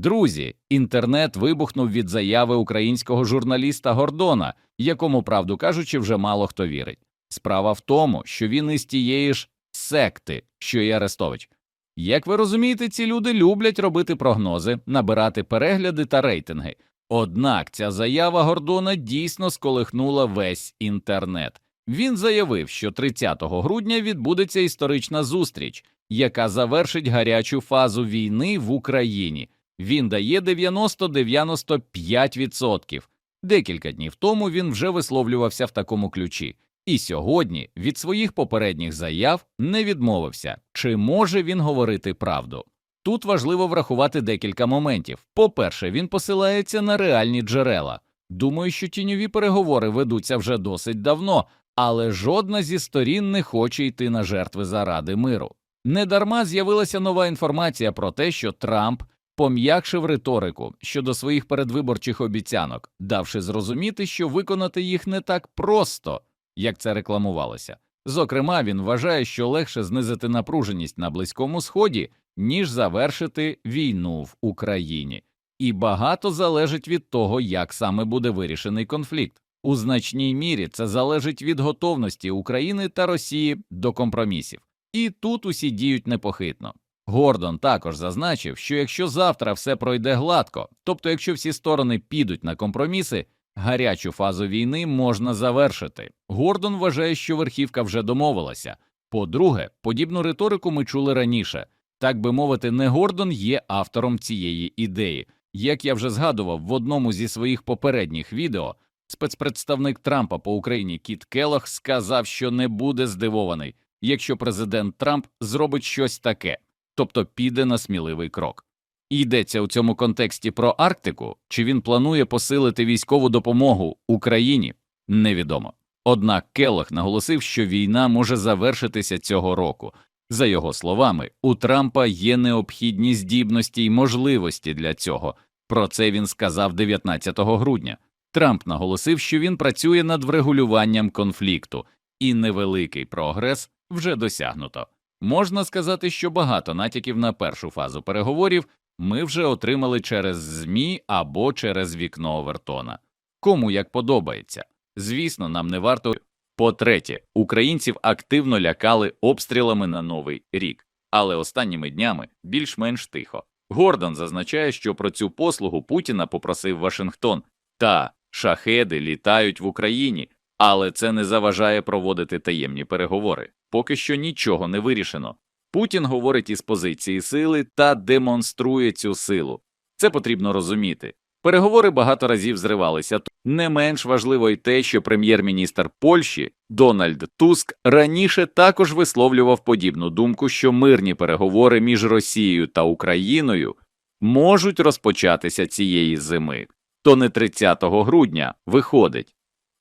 Друзі, інтернет вибухнув від заяви українського журналіста Гордона, якому, правду кажучи, вже мало хто вірить. Справа в тому, що він із тієї ж секти, що і Арестович. Як ви розумієте, ці люди люблять робити прогнози, набирати перегляди та рейтинги. Однак ця заява Гордона дійсно сколихнула весь інтернет. Він заявив, що 30 грудня відбудеться історична зустріч, яка завершить гарячу фазу війни в Україні. Він дає 90-95%. Декілька днів тому він вже висловлювався в такому ключі, і сьогодні від своїх попередніх заяв не відмовився, чи може він говорити правду. Тут важливо врахувати декілька моментів. По-перше, він посилається на реальні джерела. Думаю, що тіньові переговори ведуться вже досить давно, але жодна зі сторін не хоче йти на жертви заради миру. Недарма з'явилася нова інформація про те, що Трамп пом'якшив риторику щодо своїх передвиборчих обіцянок, давши зрозуміти, що виконати їх не так просто, як це рекламувалося. Зокрема, він вважає, що легше знизити напруженість на Близькому Сході, ніж завершити війну в Україні, і багато залежить від того, як саме буде вирішений конфлікт. У значній мірі це залежить від готовності України та Росії до компромісів, і тут усі діють непохитно. Гордон також зазначив, що якщо завтра все пройде гладко, тобто якщо всі сторони підуть на компроміси, гарячу фазу війни можна завершити. Гордон вважає, що верхівка вже домовилася. По-друге, подібну риторику ми чули раніше. Так би мовити, не Гордон є автором цієї ідеї. Як я вже згадував в одному зі своїх попередніх відео, спецпредставник Трампа по Україні Кіт Келлог сказав, що не буде здивований, якщо президент Трамп зробить щось таке, тобто піде на сміливий крок. Йдеться у цьому контексті про Арктику, чи він планує посилити військову допомогу Україні, невідомо. Однак Келлог наголосив, що війна може завершитися цього року. За його словами, у Трампа є необхідні здібності й можливості для цього. Про це він сказав 19 грудня. Трамп наголосив, що він працює над врегулюванням конфлікту, і невеликий прогрес вже досягнуто. Можна сказати, що багато натяків на першу фазу переговорів ми вже отримали через ЗМІ або через вікно Овертона. Кому як подобається. Звісно, нам не варто. По-третє, українців активно лякали обстрілами на новий рік, але останніми днями більш-менш тихо. Гордон зазначає, що про цю послугу Путіна попросив Вашингтон, та шахеди літають в Україні, але це не заважає проводити таємні переговори. Поки що нічого не вирішено. Путін говорить із позиції сили та демонструє цю силу. Це потрібно розуміти. Переговори багато разів зривалися. Не менш важливо й те, що прем'єр-міністр Польщі Дональд Туск раніше також висловлював подібну думку, що мирні переговори між Росією та Україною можуть розпочатися цієї зими, то не 30 грудня виходить.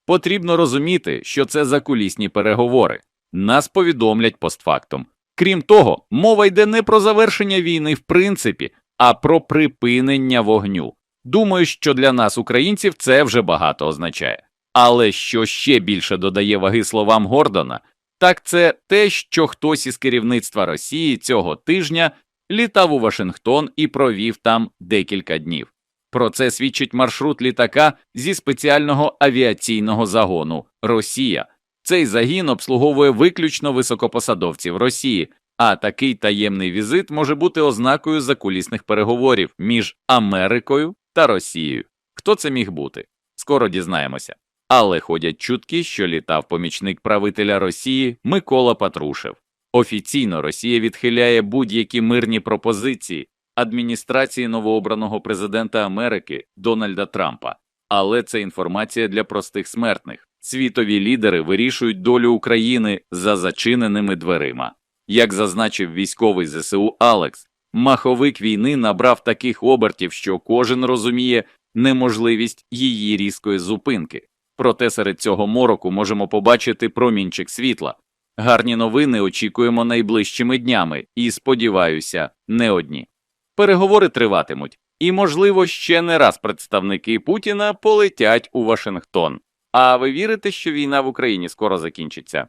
Потрібно розуміти, що це закулісні переговори, нас повідомлять постфактум. Крім того, мова йде не про завершення війни в принципі, а про припинення вогню. Думаю, що для нас, українців, це вже багато означає. Але що ще більше додає ваги словам Гордона, так це те, що хтось із керівництва Росії цього тижня літав у Вашингтон і провів там декілька днів. Про це свідчить маршрут літака зі спеціального авіаційного загону Росія. Цей загін обслуговує виключно високопосадовців Росії, а такий таємний візит може бути ознакою закулісних переговорів між Америкою та Росією. Хто це міг бути? Скоро дізнаємося. Але ходять чутки, що літав помічник правителя Росії Микола Патрушев. Офіційно Росія відхиляє будь-які мирні пропозиції адміністрації новообраного президента Америки Дональда Трампа, але це інформація для простих смертних. Світові лідери вирішують долю України за зачиненими дверима. Як зазначив військовий ЗСУ Алекс, маховик війни набрав таких обертів, що кожен розуміє неможливість її різкої зупинки. Проте серед цього мороку можемо побачити промінчик світла. Гарні новини очікуємо найближчими днями і, сподіваюся, не одні. Переговори триватимуть, і, можливо, ще не раз представники Путіна полетять у Вашингтон. А ви вірите, що війна в Україні скоро закінчиться?